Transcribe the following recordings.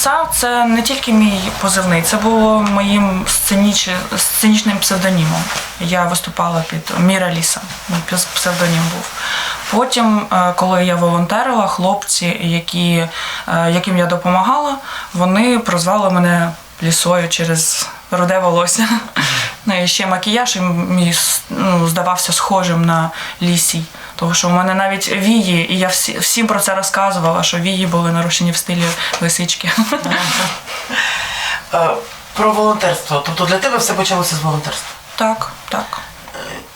Ліса це не тільки мій позивний, це було моїм сценіч... сценічним псевдонімом. Я виступала під Міра Ліса. Мій псевдонім був. Потім, е, коли я волонтерила, хлопці, які, е, яким я допомагала, вони прозвали мене лісою через руде волосся. Ну і ще макіяж і мій ну, здавався схожим на лісій. Тому що у мене навіть вії, і я всі, всім про це розказувала, що вії були нарушені в стилі лисички. Е, Про волонтерство. Тобто для тебе все почалося з волонтерства. Так, так.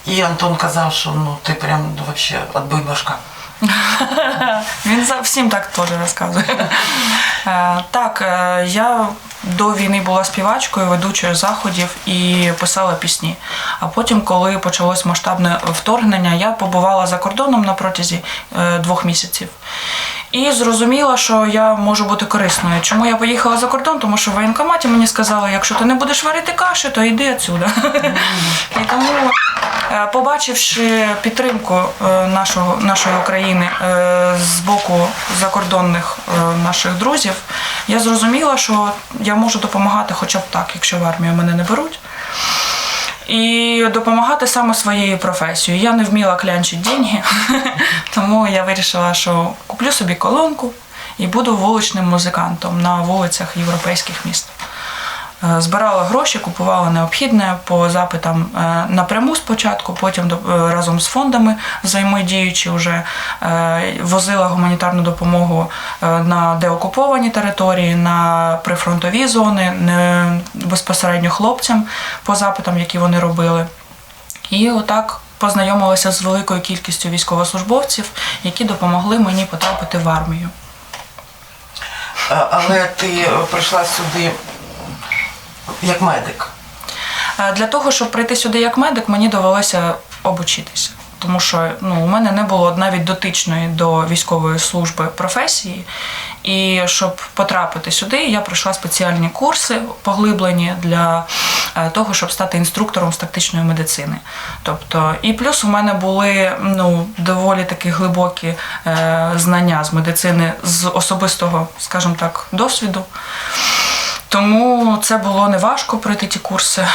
І Антон казав, що ну ти прям ну, вообще отбий башка. Він всім так теж розказує. Е, Так, е, я до війни була співачкою, ведучою заходів і писала пісні. А потім, коли почалось масштабне вторгнення, я побувала за кордоном на протязі е, двох місяців. І зрозуміла, що я можу бути корисною. Чому я поїхала за кордон? Тому що в воєнкоматі мені сказали, якщо ти не будеш варити каші, то йди отсюда. І тому, е, побачивши підтримку е, нашого, нашої України е, з боку закордонних наших друзів, я зрозуміла, що я можу допомагати хоча б так, якщо в армію мене не беруть. І допомагати саме своєю професією. Я не вміла клянчити деньги, тому я вирішила, що куплю собі колонку і буду вуличним музикантом на вулицях європейських міст. Е, Збирала гроші, купувала необхідне по запитам е, напряму спочатку, потім е, разом з фондами взаємодіючи вже возила гуманітарну допомогу на деокуповані території, на прифронтові зони, безпосередньо хлопцям по запитам, які вони робили. І отак познайомилася з великою кількістю військовослужбовців, які допомогли мені потрапити в армію. Але ти прийшла сюди як медик. Для того, щоб прийти сюди як медик, мені довелося обучитися. Тому що ну, у мене не було навіть дотичної до військової служби професії. І щоб потрапити сюди, я пройшла спеціальні курси поглиблені для е, того, щоб стати інструктором з тактичної медицини. Тобто, і плюс у мене були ну, доволі такі глибокі е, знання з медицини з особистого, скажімо так, досвіду. Тому це було неважко пройти ті курси.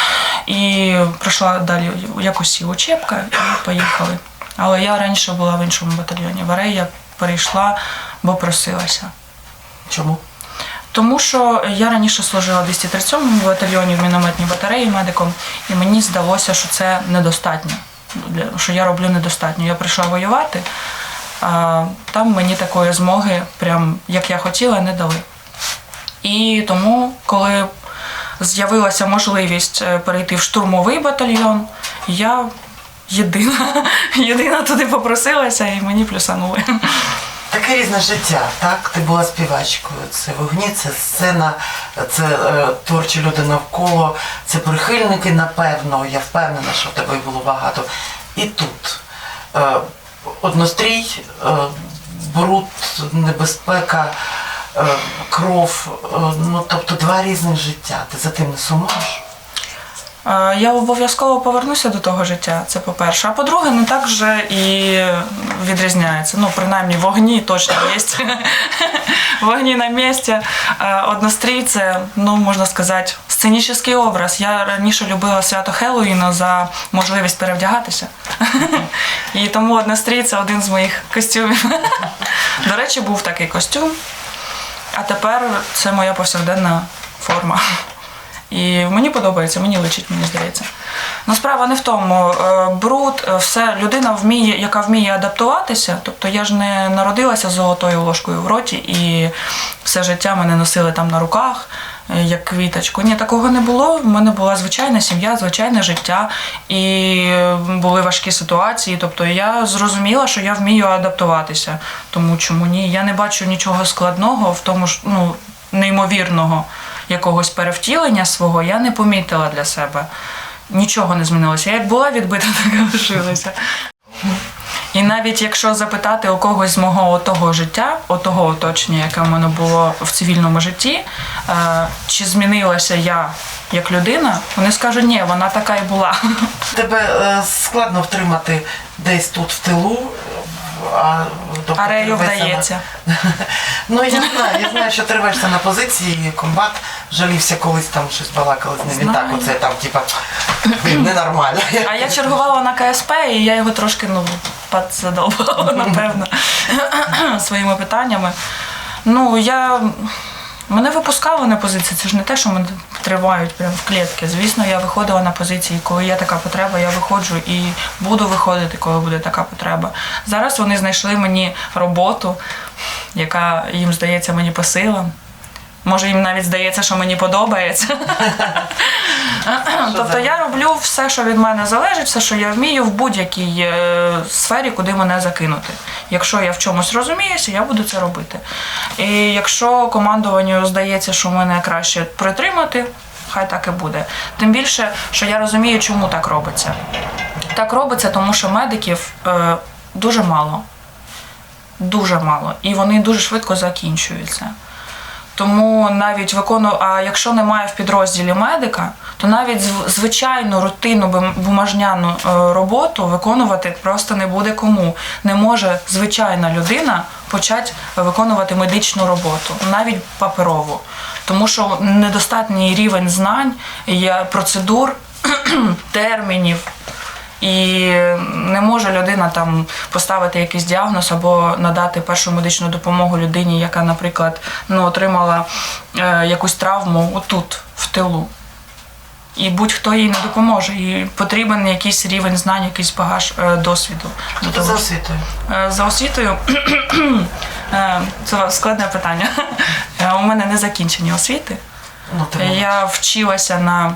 І пройшла далі якось і учебка, і поїхали. Але я раніше була в іншому батальйоні. В Арей я перейшла, бо просилася. Чому? Тому що я раніше служила в 237-му батальйоні в мінометній батареї медиком, і мені здалося, що це недостатньо. Що я роблю недостатньо. Я прийшла воювати, а там мені такої змоги, прям як я хотіла, не дали. І тому, коли з'явилася можливість е, перейти в штурмовий батальйон, я єдина, єдина туди попросилася і мені плюсанули. Таке різне життя, так? Ти була співачкою. Це вогні, це сцена, це е, творчі люди навколо, це прихильники, напевно. Я впевнена, що в тебе було багато. І тут е, однострій, е, бруд, небезпека, кров. Е, ну, тобто два різних життя. Ти за тим не сумуєш? Е, Я обов'язково повернуся до того життя, це по-перше. А по-друге, не так вже і відрізняється. Ну, принаймні, вогні точно є. Вогні на місці. Е, Однострій це, ну, можна сказати, сценічний образ. Я раніше любила свято Хеллоуіна за можливість перевдягатися. І тому однострій це один з моїх костюмів. До речі, був такий костюм. А тепер це моя повсякденна форма. І мені подобається, мені личить, мені здається. Ну, справа не в тому. Е, Бруд, е, все, людина вміє, яка вміє адаптуватися. Тобто я ж не народилася золотою ложкою в роті і все життя мене носили там на руках, як квіточку. Ні, такого не було. В мене була звичайна сім'я, звичайне життя, і були важкі ситуації. Тобто я зрозуміла, що я вмію адаптуватися. Тому чому ні? Я не бачу нічого складного в тому ж, ну, неймовірного якогось перевтілення свого я не помітила для себе. Нічого не змінилося. Я як була відбита, так і лишилася. І навіть якщо запитати у когось з мого отого життя, отого оточення, яке в мене було в цивільному житті, е, чи змінилася я як людина, вони скажуть, ні, вона така і була. Тебе е, складно втримати десь тут в тилу, а, Арею на- вдається. Ну я знаю, я знаю, що ти рвешся на позиції, і комбат жалівся колись там щось балакали з ним. Він так оце там, типа, ненормально. А я чергувала на КСП, і я його трошки ну, задовбала, напевно, своїми питаннями. Ну, я. Мене випускали на позиції, це ж не те, що мене тривають прямо в клітки. Звісно, я виходила на позиції, коли є така потреба, я виходжу і буду виходити, коли буде така потреба. Зараз вони знайшли мені роботу, яка їм здається мені по силам. Може, їм навіть здається, що мені подобається. тобто я роблю все, що від мене залежить, все, що я вмію в будь-якій е, сфері, куди мене закинути. Якщо я в чомусь розуміюся, я буду це робити. І якщо командуванню здається, що мене краще притримати, хай так і буде. Тим більше, що я розумію, чому так робиться. Так робиться, тому що медиків е, дуже мало. Дуже мало. І вони дуже швидко закінчуються. Тому навіть викону, а якщо немає в підрозділі медика, то навіть зв- звичайну рутинну бум- бумажняну е, роботу виконувати просто не буде кому. Не може звичайна людина почати виконувати медичну роботу, навіть паперову. Тому що недостатній рівень знань, є процедур, термінів. І не може людина там поставити якийсь діагноз або надати першу медичну допомогу людині, яка, наприклад, ну, отримала е, якусь травму отут, в тилу. І будь-хто їй не допоможе. І потрібен якийсь рівень знань, якийсь багаж е, досвіду. Того. за освітою? Е, За освітою е, це складне питання. Е, У мене не закінчені освіти. Ну, ти. Я вчилася на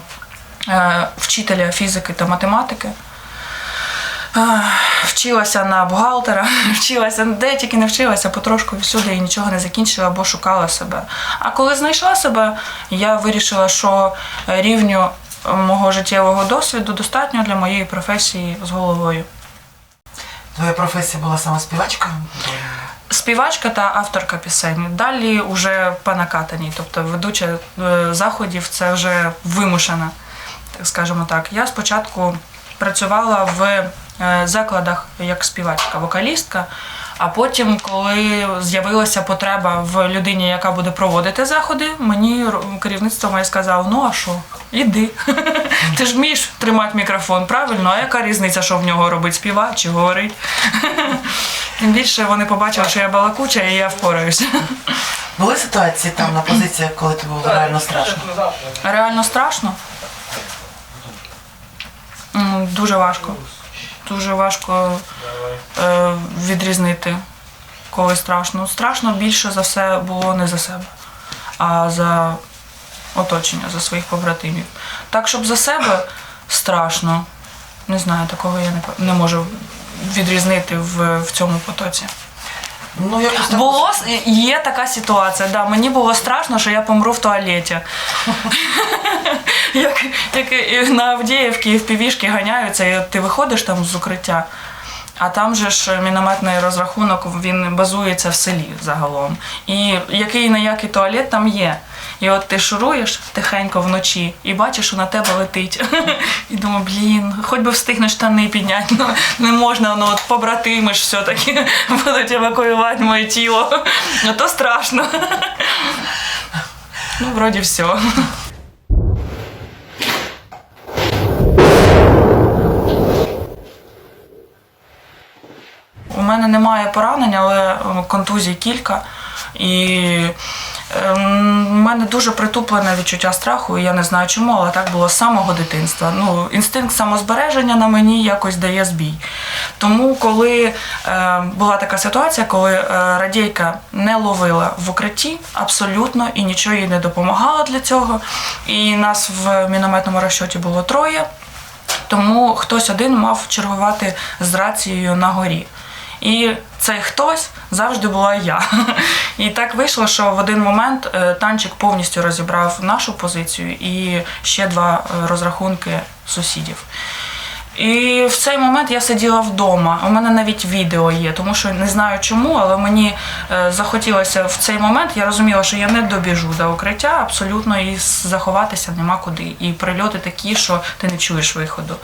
е, вчителя фізики та математики. Вчилася на бухгалтера, вчилася де тільки не вчилася, потрошку всюди і нічого не закінчила, бо шукала себе. А коли знайшла себе, я вирішила, що рівню мого життєвого досвіду достатньо для моєї професії з головою. Твоя професія була саме співачкою? Співачка та авторка пісень. Далі вже по накатаній, тобто ведуча е, заходів це вже вимушена, так скажімо так. Я спочатку працювала в закладах як співачка, вокалістка. А потім, коли з'явилася потреба в людині, яка буде проводити заходи, мені керівництво моє сказало, ну а що, іди. Ти ж вмієш тримати мікрофон, правильно? А яка різниця, що в нього робить співати чи говорить? Тим більше вони побачили, що я балакуча і я впораюся. Були ситуації там на позиціях, коли тобі було реально страшно? Реально страшно. Дуже важко. Дуже важко е, відрізнити, коли страшно. Страшно більше за все було не за себе, а за оточення, за своїх побратимів. Так, щоб за себе страшно, не знаю, такого я не, не можу відрізнити в, в цьому потоці. Ну, якось так. Було є така ситуація. Да, мені було страшно, що я помру в туалеті. як, як на Авдіївці і в півішки ганяються, і ти виходиш там з укриття. А там же ж мінометний розрахунок він базується в селі загалом. І який на який туалет там є. І от ти шуруєш тихенько вночі і бачиш, що на тебе летить. І думаю, блін, хоч би встигнеш штани підняти. Ну, не можна, ну от побратими ж все-таки будуть евакуювати моє тіло. Ну то страшно. Ну, вроді все. Мене немає поранень, але контузій кілька. І в мене дуже притуплене відчуття страху, і я не знаю чому, але так було з самого дитинства. Ну, інстинкт самозбереження на мені якось дає збій. Тому, коли е, була така ситуація, коли е, радійка не ловила в укритті абсолютно і нічого їй не допомагало для цього. І нас в мінометному розчоті було троє. Тому хтось один мав чергувати з рацією на горі. І цей хтось завжди була я. І так вийшло, що в один момент е, танчик повністю розібрав нашу позицію і ще два е, розрахунки сусідів. І в цей момент я сиділа вдома. У мене навіть відео є, тому що не знаю чому, але мені е, захотілося в цей момент. Я розуміла, що я не добіжу до укриття абсолютно і заховатися нема куди. І прильоти такі, що ти не чуєш виходу.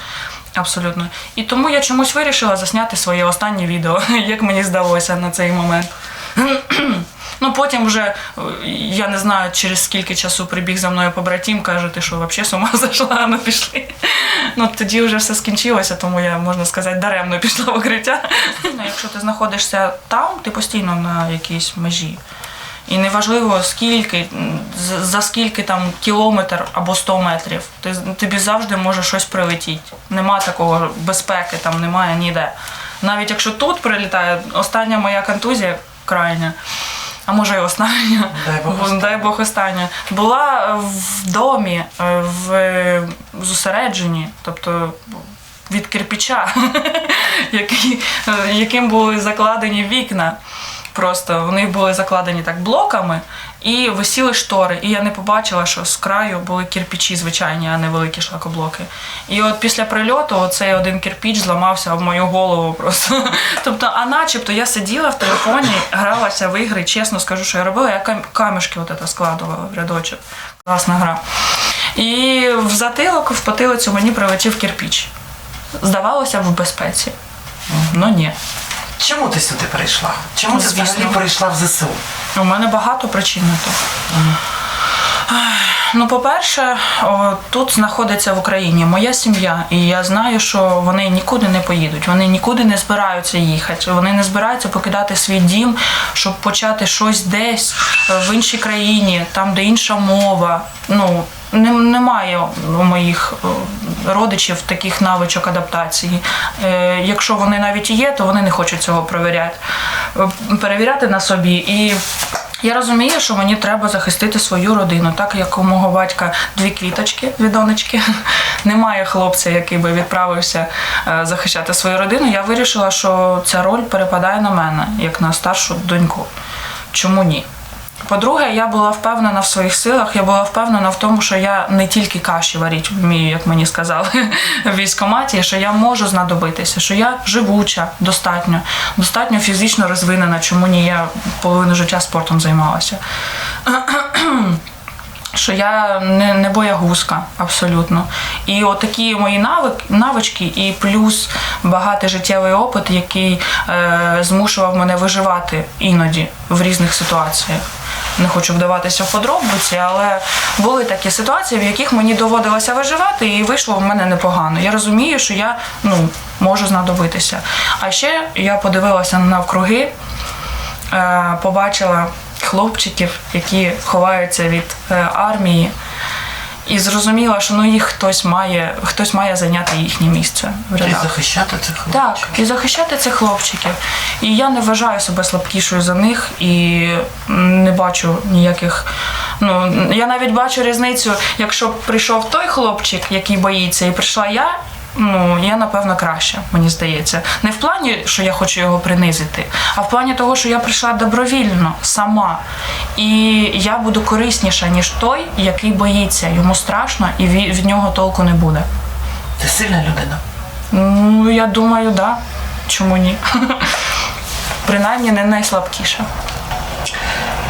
Абсолютно. І тому я чомусь вирішила засняти своє останнє відео, як мені здалося на цей момент. Ну потім вже е, я не знаю, через скільки часу прибіг за мною побратим, каже, ти що, взагалі з ума зайшла, ну пішли. Ну тоді вже все скінчилося, тому я, можна сказати, даремно пішла в укриття. Якщо ти знаходишся там, ти постійно на якійсь межі. І неважливо скільки, за скільки там кілометр або 100 метрів, ти, тобі завжди може щось прилетіти. Нема такого безпеки, там немає ніде. Навіть якщо тут прилітає, остання моя контузія крайня, а може і остання, Дай Бог остання. дай Бог остання, була в домі, е, в зосередженні, тобто від е, яким були закладені вікна. Просто вони були закладені так блоками і висіли штори. І я не побачила, що з краю були кирпичі звичайні, а не великі шлакоблоки. І от після прильоту оцей один кирпіч зламався в мою голову просто. Тобто, а начебто я сиділа в телефоні, гралася в ігри, чесно скажу, що я робила, я кам- камішки от це складувала в рядочок. Класна гра. І в затилок, в потилицю мені прилетів кирпіч. Здавалося, в безпеці. Ну ні. Чому ти сюди прийшла? Чому ти Звісно. взагалі прийшла в ЗСУ? У мене багато причин на то. Ну, по-перше, о, тут знаходиться в Україні моя сім'я, і я знаю, що вони нікуди не поїдуть, вони нікуди не збираються їхати. Вони не збираються покидати свій дім, щоб почати щось десь е, в іншій країні, там, де інша мова. Ну, немає у моїх е, родичів таких навичок адаптації. Е, Якщо вони навіть є, то вони не хочуть цього перевіряти, е, перевіряти на собі. І я розумію, що мені треба захистити свою родину, так як у мого батька дві квіточки від донечки. Немає хлопця, який би відправився захищати свою родину. Я вирішила, що ця роль перепадає на мене, як на старшу доньку. Чому ні? По-друге, я була впевнена в своїх силах, я була впевнена в тому, що я не тільки каші варіть вмію, як мені сказали в військкоматі, що я можу знадобитися, що я живуча, достатньо, достатньо фізично розвинена, чому ні я половину життя спортом займалася. Що я не, не боягузка абсолютно. І отакі мої навик, навички, і плюс багатий життєвий опит, який е, змушував мене виживати іноді в різних ситуаціях. Не хочу вдаватися в подробиці, але були такі ситуації, в яких мені доводилося виживати, і вийшло в мене непогано. Я розумію, що я ну, можу знадобитися. А ще я подивилася навкруги, е, побачила хлопчиків, які ховаються від е, армії, і зрозуміла, що ну їх хтось має, хтось має зайняти їхнє місце в І рядах. захищати цих хлопчиків. Так, і захищати цих хлопчиків. І я не вважаю себе слабкішою за них і не бачу ніяких. Ну, я навіть бачу різницю, якщо прийшов той хлопчик, який боїться, і прийшла я. Ну, я напевно краще, мені здається. Не в плані, що я хочу його принизити, а в плані того, що я прийшла добровільно сама. І я буду корисніша, ніж той, який боїться. Йому страшно і від, від нього толку не буде. Ти сильна людина. Ну, я думаю, да. Чому ні? Принаймні не найслабкіша.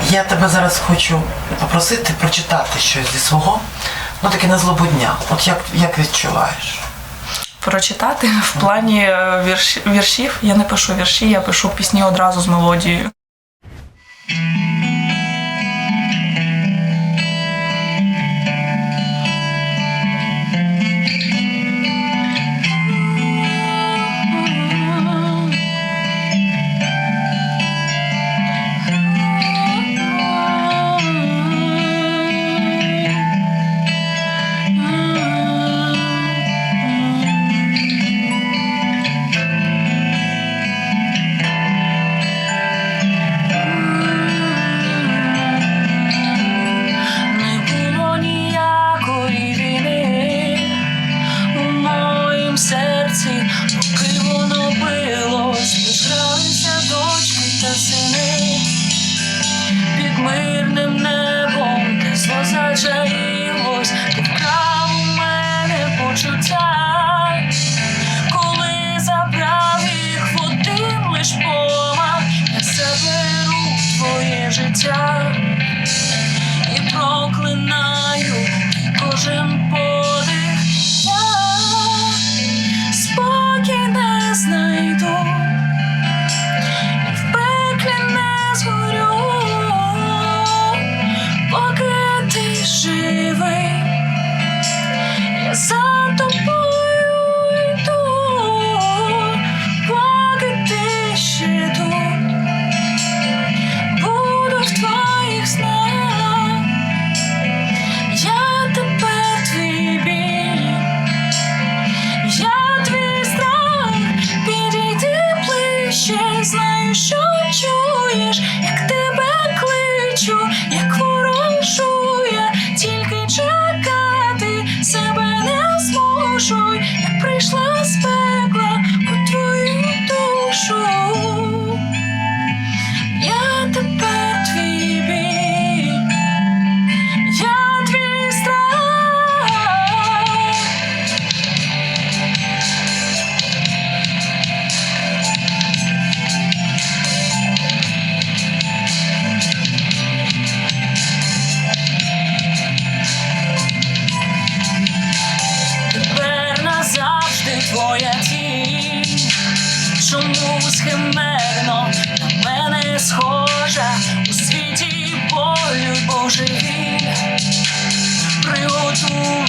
Я тебе зараз хочу попросити прочитати щось зі свого, ну таке на злобу дня. От як, як відчуваєш? Прочитати в плані е, вірш, віршів. Я не пишу вірші, я пишу пісні одразу з мелодією. Де прийшла. химерно на мене схожа у світі болю божевіль приготуй.